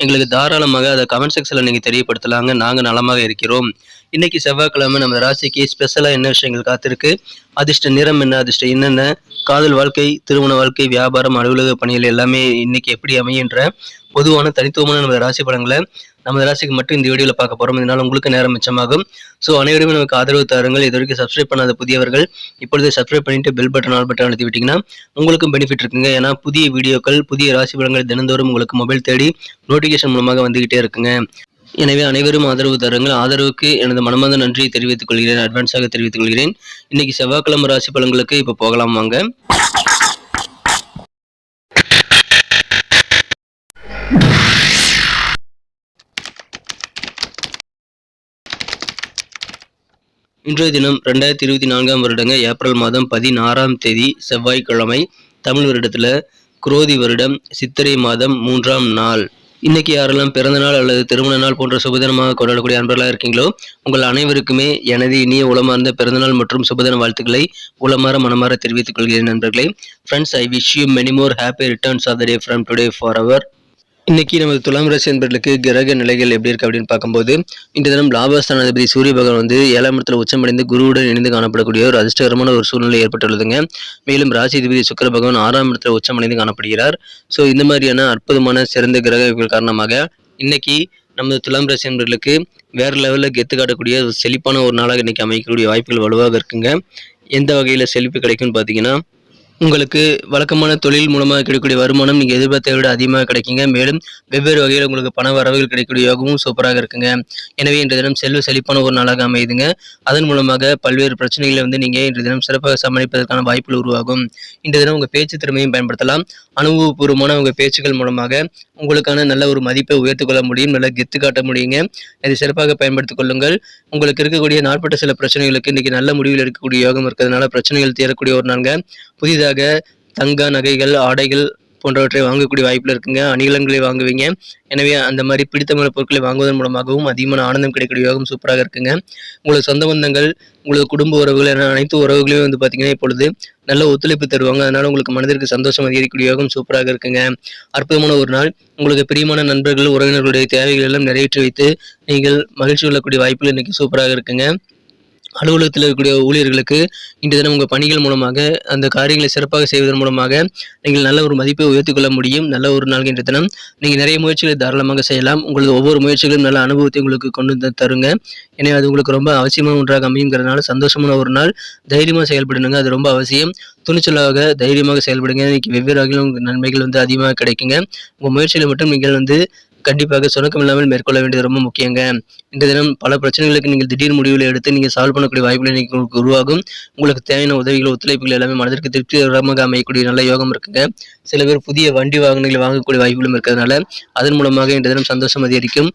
எங்களுக்கு தாராளமாக அதை கமெண்ட் செக்ஷனில் நீங்கள் தெரியப்படுத்தலாங்க. நாங்கள் நலமாக இருக்கிறோம். இன்னைக்கு செவ்வாய்க்கிழமை நம்ம ராசிக்கு ஸ்பெஷலாக என்ன விஷயங்கள் காத்திருக்கு? அதிர்ஷ்ட நிறம் என்ன? அதிர்ஷ்டம் என்னென்ன? காதல் வாழ்க்கை திருமண வாழ்க்கை வியாபாரம் அலுவலக பணிகள் எல்லாமே இன்னைக்கு எப்படி அமையன்ற பொதுவான தனித்துவமான நம்ம ராசி படங்களை நம்ம ராசிக்கு மட்டும் இந்த வீடியோவில் பார்க்க போகிறோம் இதனால் உங்களுக்கு நேரம் மிச்சமாகும். ஸோ அனைவருமே நமக்கு ஆதரவு தாருங்கள். இது வரைக்கும் சப்ஸ்கிரைப் பண்ணாத புதியவர்கள் இப்பொழுது சப்ஸ்கிரைப் பண்ணிட்டு பெல் பட்டன் ஆல் பட்டன் அழுத்தி விட்டிங்கன்னா உங்களுக்கும் பெனிஃபிட் இருக்குங்க. ஏன்னா புதிய வீடியோக்கள் புதிய ராசி பலன்கள் தினந்தோறும் உங்களுக்கு மொபைல் தேடி நோட்டிஃபிகேஷன் மூலமாக வந்துகிட்டே இருக்குங்க. எனவே அனைவரும் ஆதரவு தருங்கள். ஆதரவுக்கு எனது மனமார்ந்த நன்றியை தெரிவித்துக் கொள்கிறேன். அட்வான்ஸாக தெரிவித்துக் கொள்கிறேன். இன்னைக்கு செவ்வாய்க்கிழமை ராசி பலன்களுக்கு இப்போ போகலாம் வாங்க. இன்றைய தினம் ரெண்டாயிரத்தி இருபத்தி நான்காம் வருடங்க ஏப்ரல் மாதம் பதினாறாம் தேதி செவ்வாய்க்கிழமை தமிழ் வருடத்தில் குரோதி வருடம் சித்திரை மாதம் மூன்றாம் நாள். இன்னைக்கு யாரெல்லாம் பிறந்த நாள் அல்லது திருமண நாள் போன்ற சுபதினமாக கொண்டாடக்கூடிய அன்பர்களாக இருக்கீங்களோ உங்கள் அனைவருக்குமே எனது இனிய உளமார்ந்த பிறந்தநாள் மற்றும் சுபதின வாழ்த்துக்களை உளமாற மனமாற தெரிவித்துக் கொள்கிறேன் நண்பர்களே. Friends I wish you many more happy returns of the day from today for our இன்னைக்கு நமது துலாம் ராசி என்பர்களுக்கு கிரக நிலைகள் எப்படி இருக்கு அப்படின்னு பார்க்கும்போது இந்த தினம் லாபஸ்தானாதிபதி சூரிய பகவான் வந்து ஏழாம் இடத்துல உச்சமடைந்து குருவுடன் இணைந்து காணப்படக்கூடிய ஒரு அதிர்ஷ்டகரமான ஒரு சூழ்நிலை ஏற்பட்டுள்ளதுங்க. மேலும் ராசிதிபதி சுக்கர பகவான் ஆறாம் இடத்துல உச்சமடைந்து காணப்படுகிறார். ஸோ இந்த மாதிரியான அற்புதமான சிறந்த கிரகங்கள் காரணமாக இன்னைக்கு நமது துலாம் ராசி என்பர்களுக்கு வேறு லெவலில் கெத்து காட்டக்கூடிய ஒரு செழிப்பான ஒரு நாளாக இன்னைக்கு அமைக்கக்கூடிய வாய்ப்புகள் வலுவாக இருக்குங்க. எந்த வகையில் செழிப்பு கிடைக்கும்னு பார்த்தீங்கன்னா உங்களுக்கு வழக்கமான தொழில் மூலமாக கிடைக்கக்கூடிய வருமானம் நீங்கள் எதிர்பார்த்ததை விட அதிகமாக கிடைக்குங்க. மேலும் வெவ்வேறு வகையில் உங்களுக்கு பண வரவுகள் கிடைக்கக்கூடிய யோகமும் சூப்பராக இருக்குங்க. எனவே இன்றைய தினம் செல்வ செழிப்பான ஒரு நாளாக அமையுதுங்க. அதன் மூலமாக பல்வேறு பிரச்சனைகளை வந்து நீங்கள் இன்றைய தினம் சிறப்பாக சமாளிப்பதற்கான வாய்ப்புகள் உருவாகும். இன்றைய தினம் உங்கள் பேச்சு திறமையும் பயன்படுத்தலாம். அனுபவபூர்வமான உங்கள் பேச்சுக்கள் மூலமாக உங்களுக்கான நல்ல ஒரு மதிப்பை உயர்த்து கொள்ள முடியும். நல்ல கெத்து காட்ட முடியுங்க. அதை சிறப்பாக பயன்படுத்திக் கொள்ளுங்கள். உங்களுக்கு இருக்கக்கூடிய நாட்பட்ட சில பிரச்சனைகளுக்கு இன்றைக்கி நல்ல முடிவில் எடுக்கக்கூடிய யோகம் இருக்கிறதுனால பிரச்சனைகள் தீரக்கூடிய ஒரு நாள்ங்க. புதிதாக தங்க நகைகள் ஆடைகள் போன்றவற்றை வாங்கக்கூடிய வாய்ப்பில் இருக்குங்க. அணிகலன்களை வாங்குவீங்க. எனவே அந்த மாதிரி பிடித்தமான பொருட்களை வாங்குவதன் மூலமாகவும் அதிகமான ஆனந்தம் கிடைக்கக்கூடிய யோகம் சூப்பராக இருக்குங்க. உங்களுக்கு சொந்த பந்தங்கள் உங்களுக்கு குடும்ப உறவுகள் என அனைத்து உறவுகளையும் வந்து பார்த்தீங்கன்னா இப்பொழுது நல்ல ஒத்துழைப்பு தருவாங்க. அதனால உங்களுக்கு மனதிற்கு சந்தோஷம் அதிகரிக்கக்கூடிய யோகம் சூப்பராக இருக்குங்க. அற்புதமான ஒரு நாள். உங்களுக்கு பிரியமான நண்பர்கள் உறவினர்களுடைய தேவைகள் எல்லாம் நிறைவேற்றி வைத்து நீங்கள் மகிழ்ச்சி கொள்ளக்கூடிய வாய்ப்புகள் இன்னைக்கு சூப்பராக இருக்குங்க. அலுவலகத்தில் இருக்கக்கூடிய ஊழியர்களுக்கு இன்று தினம் உங்கள் பணிகள் மூலமாக அந்த காரியங்களை சிறப்பாக செய்வதன் மூலமாக நீங்கள் நல்ல ஒரு மதிப்பை உயர்த்திக் கொள்ள முடியும். நல்ல ஒரு நாள் இன்று தினம். நீங்கள் நிறைய முயற்சிகளை தாராளமாக செய்யலாம். உங்களது ஒவ்வொரு முயற்சிகளும் நல்ல அனுபவத்தை உங்களுக்கு கொண்டு வந்து தருங்க. எனவே அது உங்களுக்கு ரொம்ப அவசியமான ஒன்றாக அமையுங்கிறதுனால சந்தோஷமான ஒரு நாள். தைரியமாக செயல்படணுங்க அது ரொம்ப அவசியம். துணிச்சலாக தைரியமாக செயல்படுங்க. இன்னைக்கு வெவ்வேறு வகையிலும் நன்மைகள் வந்து அதிகமாக கிடைக்குங்க. உங்கள் முயற்சியில் மட்டும் நீங்கள் வந்து கண்டிப்பாக சுணக்கம் இல்லாமல் மேற்கொள்ள வேண்டியது ரொம்ப முக்கியங்க. இந்த தினம் பல பிரச்சனைகளுக்கு நீங்கள் திடீர் முடிவுகளை எடுத்து நீங்கள் சால்வ் பண்ணக்கூடிய வாய்ப்புகள் உங்களுக்கு உருவாகும். உங்களுக்கு தேவையான உதவிகள் ஒத்துழைப்புகள் எல்லாமே மனதிற்கு திருப்திகரமாக அமையக்கூடிய நல்ல யோகம் இருக்குங்க. சில பேர் புதிய வண்டி வாகனங்களை வாங்கக்கூடிய வாய்ப்புகளும் இருக்கிறதுனால அதன் மூலமாக இந்த தினம் சந்தோஷம் அதிகரிக்கும்.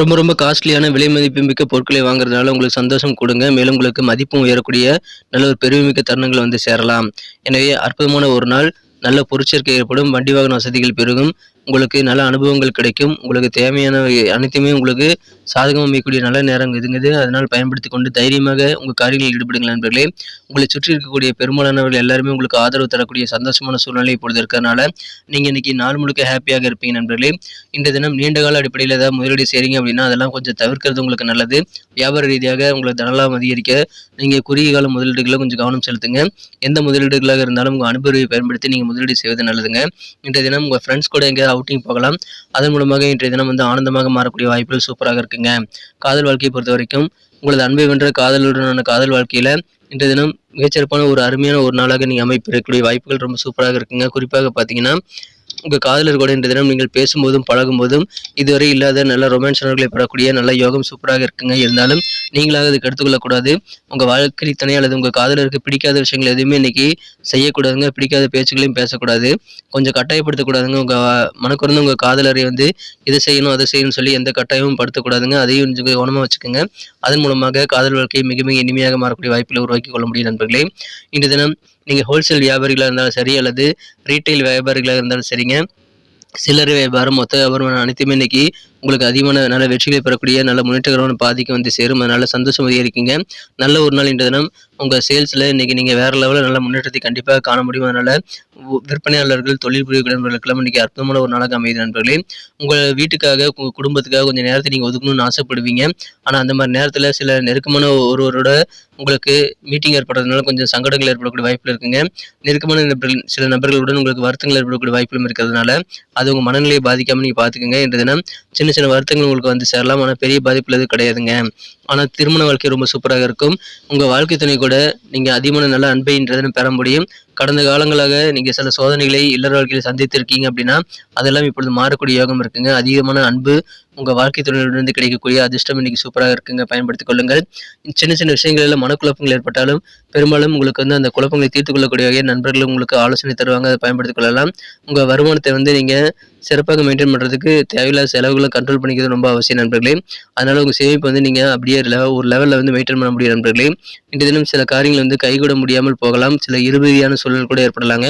ரொம்ப ரொம்ப காஸ்ட்லியான விலை மதிப்பு மிக்க பொருட்களை வாங்குறதுனால உங்களுக்கு சந்தோஷம் கொடுங்க. மேலும் உங்களுக்கு மதிப்பும் உயரக்கூடிய நல்ல ஒரு பெருமைமிக்க தருணங்கள் வந்து சேரலாம். எனவே அற்புதமான ஒரு நாள் நல்ல பொருட்சேர்க்கை ஏற்படும். வண்டி வாகன வசதிகள் பெருகும். உங்களுக்கு நல்ல அனுபவங்கள் கிடைக்கும். உங்களுக்கு தேவையான அனைத்துமே உங்களுக்கு சாதகம் அமைக்கக்கூடிய நல்ல நேரம் இதுங்குது அதனால் பயன்படுத்தி கொண்டு தைரியமாக உங்கள் காரியங்களில் ஈடுபடுங்கள் நண்பர்களே. உங்களை சுற்றி இருக்கக்கூடிய பெரும்பாலானவர்கள் எல்லாருமே உங்களுக்கு ஆதரவு தரக்கூடிய சந்தோஷமான சூழ்நிலை இப்பொழுது இருக்கிறதுனால நீங்கள் இன்னைக்கு நாள் முழுக்க ஹாப்பியாக இருப்பீங்க நண்பர்களே. இந்த தினம் நீண்ட கால அடிப்படையில் ஏதாவது முதலீடு செய்கிறீங்க அப்படின்னா அதெல்லாம் கொஞ்சம் தவிர்க்கிறது உங்களுக்கு நல்லது. வியாபார ரீதியாக உங்களுக்கு தனலாம் அதிகரிக்க நீங்கள் குறுகிய கால முதலீடுகளை கொஞ்சம் கவனம் செலுத்துங்க. எந்த முதலீடுகளாக இருந்தாலும் உங்கள் அனுபவத்தை பயன்படுத்தி நீங்கள் முதலீடு செய்வது நல்லதுங்க. இன்றைய தினம் உங்கள் ஃப்ரெண்ட்ஸ் கூட எங்கேயாவது அவுட்டிங் போகலாம் அதன் மூலமாக இன்றைய தினம் வந்து ஆனந்தமாக மாறக்கூடிய வாய்ப்புகள் சூப்பராக இருக்குங்க. காதல் வாழ்க்கையை பொறுத்த வரைக்கும் உங்களது அன்பை வென்ற காதலுடனான காதல் வாழ்க்கையில இன்றைய தினம் மிகச்சிறப்பான ஒரு அருமையான ஒரு நாளாக நீங்கள் அமைப்பிருக்கக்கூடிய வாய்ப்புகள் ரொம்ப சூப்பராக இருக்குங்க. குறிப்பாக பார்த்தீங்கன்னா உங்கள் காதலர் கூட இன்றைய தினம் நீங்கள் பேசும்போதும் பழகும்போதும் இதுவரை இல்லாத நல்ல ரொமான்ஸ் பெறக்கூடிய நல்ல யோகம் சூப்பராக இருக்குங்க. இருந்தாலும் நீங்களாக அதுக்கு எடுத்துக்கொள்ளக்கூடாது உங்கள் வாழ்க்கை தனியாக அல்லது உங்கள் காதலருக்கு பிடிக்காத விஷயங்கள் எதுவுமே இன்றைக்கி செய்யக்கூடாதுங்க. பிடிக்காத பேச்சுக்களையும் பேசக்கூடாது. கொஞ்சம் கட்டாயப்படுத்தக்கூடாதுங்க. உங்கள் மனக்குறந்து உங்கள் காதலரை வந்து இதை செய்யணும் அதை செய்யணும்னு சொல்லி எந்த கட்டாயமும் படுத்தக்கூடாதுங்க. அதையும் கொஞ்சம் கவனமாக வச்சுக்கோங்க. அதன் மூலமாக காதல் வாழ்க்கையை மிக மிக இனிமையாக மாறக்கூடிய வாய்ப்புகளை உருவாக்கி கொள்ள முடியும் நண்பர்களே. இன்று தினம் நீங்கள் ஹோல்சேல் வியாபாரிகளாக இருந்தாலும் சரி அல்லது ரீட்டைல் வியாபாரிகளாக இருந்தாலும் சரிங்க. சில்லறை வியாபாரம் மொத்த வியாபாரம் அனைத்துமே இன்னைக்கு உங்களுக்கு அதிகமான நல்ல வெற்றிகளை பெறக்கூடிய நல்ல முன்னேற்றகரமான பாதிக்கு வந்து சேரும். அதனால சந்தோஷம் இருக்கீங்க. நல்ல ஒரு நாள் இன்ற தினம் உங்கள் சேல்ஸில் இன்னைக்கு நீங்கள் வேற லெவலில் நல்ல முன்னேற்றத்தை கண்டிப்பாக காண முடியும். அதனால விற்பனையாளர்கள் தொழில் புரியக்கூடிய நண்பர்களுக்கெல்லாம் இன்னைக்கு அற்புதமான ஒரு நாளாக அமையுது நண்பர்களே. உங்கள் வீட்டுக்காக உங்கள் குடும்பத்துக்காக கொஞ்சம் நேரத்தை நீங்கள் ஒதுக்கணும்னு ஆசைப்படுவீங்க. ஆனால் அந்த மாதிரி நேரத்தில் சில நெருக்கமான ஒருவரோட உங்களுக்கு மீட்டிங் ஏற்படுறதுனால கொஞ்சம் சங்கடங்கள் ஏற்படக்கூடிய வாய்ப்புகள் இருக்குங்க. நெருக்கமான நபர்கள் சில நபர்களுடன் உங்களுக்கு வருத்தங்கள் ஏற்படக்கூடிய வாய்ப்புகளும் இருக்கிறதுனால அது உங்கள் மனநிலையை பாதிக்காமல் நீங்கள் பார்த்துக்கோங்க இன்று தினம் சின்ன சின்ன வருத்தங்கள் உங்களுக்கு வந்து சேரலாம். ஆனால் பெரிய பாதிப்பில் எதுவும் கிடையாதுங்க. ஆனால் திருமண வாழ்க்கை ரொம்ப சூப்பராக இருக்கும். உங்கள் வாழ்க்கை துணை கூட நீங்கள் அதிகமான நல்ல அன்பைன்றதை பெற முடியும். கடந்த காலங்களாக நீங்கள் சில சோதனைகளை இல்லற வாழ்க்கையில் சந்தித்திருக்கீங்க அப்படின்னா அதெல்லாம் இப்பொழுது மாறக்கூடிய யோகம் இருக்குங்க. அதிகமான அன்பு உங்கள் வாழ்க்கை துணையிலிருந்து கிடைக்கக்கூடிய அதிர்ஷ்டம் இன்னைக்கு சூப்பராக இருக்குங்க. பயன்படுத்திக் கொள்ளுங்கள். சின்ன சின்ன விஷயங்களில் மனக்குழப்பங்கள் ஏற்பட்டாலும் பெரும்பாலும் உங்களுக்கு வந்து அந்த குழப்பங்களை தீர்த்து கொள்ளக்கூடிய வகையில் நண்பர்கள் உங்களுக்கு ஆலோசனை தருவாங்க. அதை பயன்படுத்திக் கொள்ளலாம். உங்கள் வருமானத்தை வந்து நீங்கள் சிறப்பாக மெயின்டைன் பண்ணுறதுக்கு தேவையில்லாத செலவுகளை கண்ட்ரோல் பண்ணிக்கிறது ரொம்ப அவசியம் நண்பர்களே. அதனால உங்கள் சேமிப்பு வந்து நீங்கள் அப்படியே ஒரு லெவலில் வந்து மெயின்டைன் பண்ண முடியும் நண்பர்களே. இன்றைய தினம் சில காரியங்கள் வந்து கைகூட முடியாமல் போகலாம். சில இறுதியான சூழல் கூட ஏற்படலாங்க.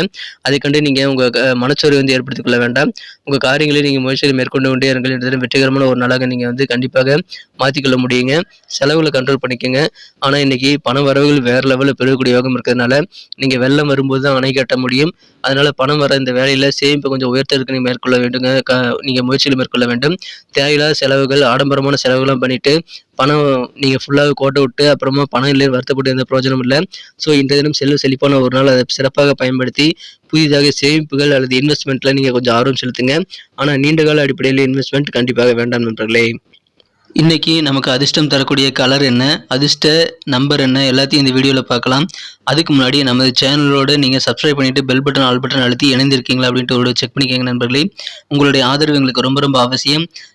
அதை கண்டு நீங்கள் உங்கள் மனச்சோர்வை வந்து ஏற்படுத்திக் கொள்ள வேண்டாம். உங்கள் காரியங்களை நீங்கள் முயற்சியில் மேற்கொண்டு கொண்டே இருங்கள். இன்றைய வெற்றிகரமான ஒரு நாளாக நீங்கள் வந்து கண்டிப்பாக மாற்றிக்கொள்ள முடியுங்க. செலவுகளை கண்ட்ரோல் பண்ணிக்கோங்க. ஆனால் இன்னைக்கு பண வரவுகள் வேறு லெவலில் பெருகக்கூடிய யோகம் இருக்கிறதுனால நீங்கள் வெள்ளம் வரும்போது தான் அணை கட்ட முடியும். அதனால் பணம் வர இந்த வேலையில் சேமிப்பை கொஞ்சம் உயர்த்தறதுக்கு நீங்கள் மேற்கொள்ள வேண்டுங்க. க நீங்கள் முயற்சியில் மேற்கொள்ள வேண்டும். தேவையில்லாத செலவுகள் ஆடம்பரமான செலவுகள்லாம் பண்ணிவிட்டு பணம் நீங்கள் ஃபுல்லாக கோட்டை விட்டு அப்புறமா பணம் இல்லை வருத்தப்பட்டு எந்த பிரயோஜனம் இல்லை. ஸோ இன்றைய தினம் செல்வ செழிப்பான ஒரு நாள் அதை சிறப்பாக பயன்படுத்தி புதிதாக சேமிப்புகள் அல்லது இன்வெஸ்ட்மெண்ட்டில் நீங்கள் கொஞ்சம் ஆர்வம் செலுத்துங்க. ஆனால் நீண்ட கால அடிப்படையில் இன்வெஸ்ட்மெண்ட் கண்டிப்பாக வேண்டாம் நண்பர்களே. இன்னைக்கு நமக்கு அதிர்ஷ்டம் தரக்கூடிய கலர் என்ன? அதிர்ஷ்ட நம்பர் என்ன? எல்லாத்தையும் இந்த வீடியோவில் பார்க்கலாம். அதுக்கு முன்னாடி நமது சேனலோடு நீங்கள் சப்ஸ்கிரைப் பண்ணிவிட்டு பெல் பட்டன் ஆல் பட்டன் அழுத்தி இணைந்திருக்கீங்களா அப்படின்ட்டு ஒரு செக் பண்ணிக்கோங்க நண்பர்களே. உங்களுடைய ஆதரவு எங்களுக்கு ரொம்ப ரொம்ப அவசியம்.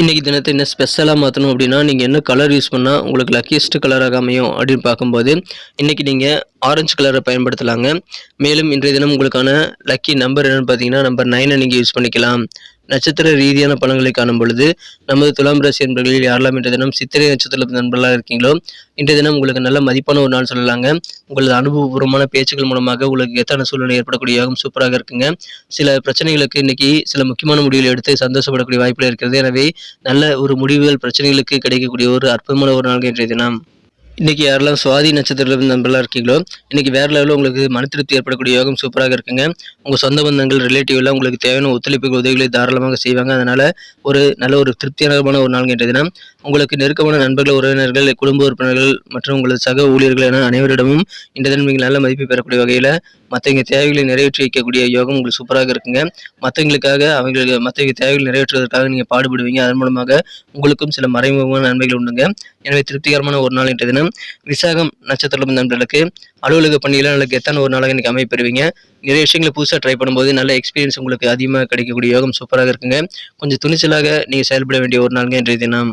இன்னைக்கு தினத்தை என்ன ஸ்பெஷலாக மாற்றணும் அப்படின்னா நீங்கள் என்ன கலர் யூஸ் பண்ணால் உங்களுக்கு லக்கியஸ்ட் கலராக அமையும் அப்படின்னு பார்க்கும்போது இன்னைக்கு நீங்கள் ஆரஞ்சு கலரை பயன்படுத்தலாங்க. மேலும் இன்றைய தினம் உங்களுக்கான லக்கி நம்பர் என்னன்னு பார்த்தீங்கன்னா நம்பர் நைனை நீங்கள் யூஸ் பண்ணிக்கலாம். நட்சத்திர ரீதியான பலன்களை காணும் பொழுது நமது துலாம் ராசி என்பர்களில் யாரெல்லாம் இன்றைய தினம் சித்திரை நட்சத்திர நண்பர்களாக இருக்கீங்களோ இன்றைய தினம் உங்களுக்கு நல்ல மதிப்பான ஒரு நாள் சொல்லலாங்க. உங்களது அனுபவபூர்வமான பேச்சுக்கள் மூலமாக உங்களுக்கு எத்தனை சூழ்நிலை ஏற்படக்கூடிய யோகம் சூப்பராக இருக்குங்க. சில பிரச்சனைகளுக்கு இன்னைக்கு சில முக்கியமான முடிவுகள் எடுத்து சந்தோஷப்படக்கூடிய வாய்ப்புகள் இருக்கிறது. எனவே நல்ல ஒரு முடிவுகள் பிரச்சனைகளுக்கு கிடைக்கக்கூடிய ஒரு அற்புதமான ஒரு நாள் இன்றைய தினம். இன்றைக்கி யாரெல்லாம் சுவாதி நட்சத்திரத்தில் நம்பலாம் இருக்கீங்களோ இன்றைக்கி வேறு லெவலில் உங்களுக்கு மன திருப்தி ஏற்படக்கூடிய யோகம் சூப்பராக இருக்குங்க. உங்கள் சொந்த பந்தங்கள் ரிலேட்டிவ் எல்லாம் உங்களுக்கு தேவையான ஒத்துழைப்பு உதவிகளை தாராளமாக செய்வாங்க. அதனால் ஒரு நல்ல ஒரு திருப்திகரமான ஒரு நாள் இன்றைய உங்களுக்கு நெருக்கமான நண்பர்கள் உறவினர்கள் குடும்ப உறுப்பினர்கள் மற்றும் உங்களது சக ஊழியர்கள் என அனைவரிடமும் இந்த தினம் நீங்கள் நல்ல மதிப்பு பெறக்கூடிய வகையில் மற்றவங்க தேவைகளை நிறைவேற்றி வைக்கக்கூடிய யோகம் உங்களுக்கு சூப்பராக இருக்குங்க. மற்றவங்களுக்காக அவங்களுக்கு மற்றவங்க தேவைகளை நிறைவேற்றுவதற்காக நீங்கள் பாடுபடுவீங்க. அதன் மூலமாக உங்களுக்கும் சில மறைமுகமான நன்மைகள் உண்டுங்க. எனவே திருப்திகரமான ஒரு நாள் இன்றைய தினம். விசாகம் நட்சத்திரம் நண்பர்களுக்கு அலுவலக பணியில் நல்ல கெத்தான ஒரு நாளாக எனக்கு அமைப்பெறுவீங்க நிறைய விஷயங்களை புதுசாக ட்ரை பண்ணும்போது நல்ல எக்ஸ்பீரியன்ஸ் உங்களுக்கு அதிகமாக கிடைக்கக்கூடிய யோகம் சூப்பராக இருக்குங்க. கொஞ்சம் துணிச்சலாக நீங்கள் செயல்பட வேண்டிய ஒரு நாளுங்க இன்றைய தினம்.